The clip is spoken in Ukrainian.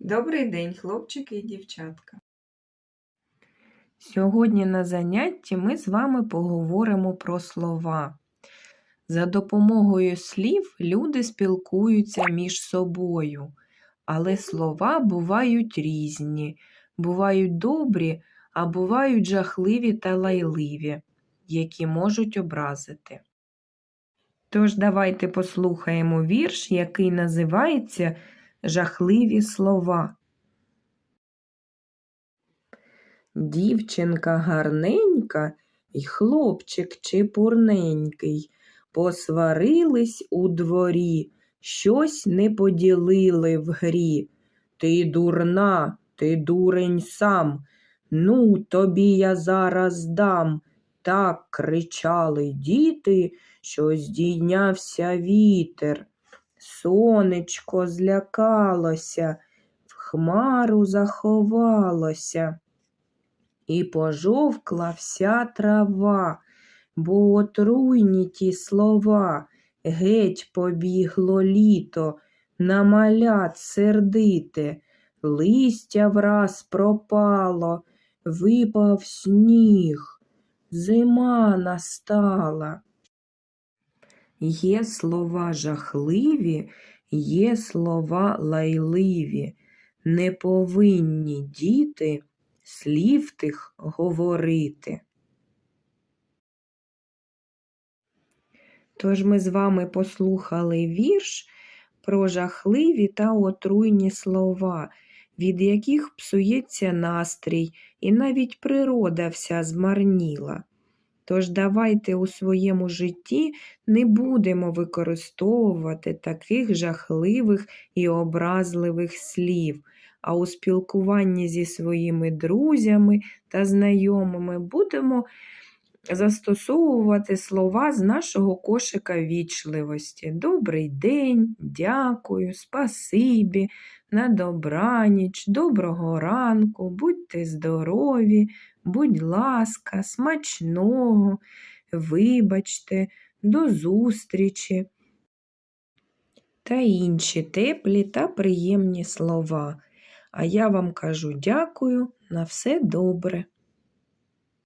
Добрий день, хлопчики і дівчатка. Сьогодні на занятті ми з вами поговоримо про слова. За допомогою слів люди спілкуються між собою, але слова бувають різні, бувають добрі, а бувають жахливі та лайливі, які можуть образити. Тож давайте послухаємо вірш, який називається Жахливі слова. Дівчинка гарненька й хлопчик чепурненький посварились у дворі, щось не поділили в грі. Ти дурна, ти дурень сам. Ну, тобі я зараз дам. Так кричали діти, що здійнявся вітер. Сонечко злякалося, в хмару заховалося. І пожовкла вся трава, бо отруйні ті слова, геть побігло літо, на малят сердите, листя враз пропало, випав сніг, зима настала. Є слова жахливі, є слова лайливі, не повинні діти слів тих говорити. Тож ми з вами послухали вірш про жахливі та отруйні слова, від яких псується настрій, і навіть природа вся змарніла. Тож давайте у своєму житті не будемо використовувати таких жахливих і образливих слів, а у спілкуванні зі своїми друзями та знайомими будемо застосовувати слова з нашого кошика вічливості. Добрий день, дякую, спасибі, на добраніч, доброго ранку, будьте здорові, будь ласка, смачного, вибачте, до зустрічі та інші теплі та приємні слова. А я вам кажу дякую, на все добре.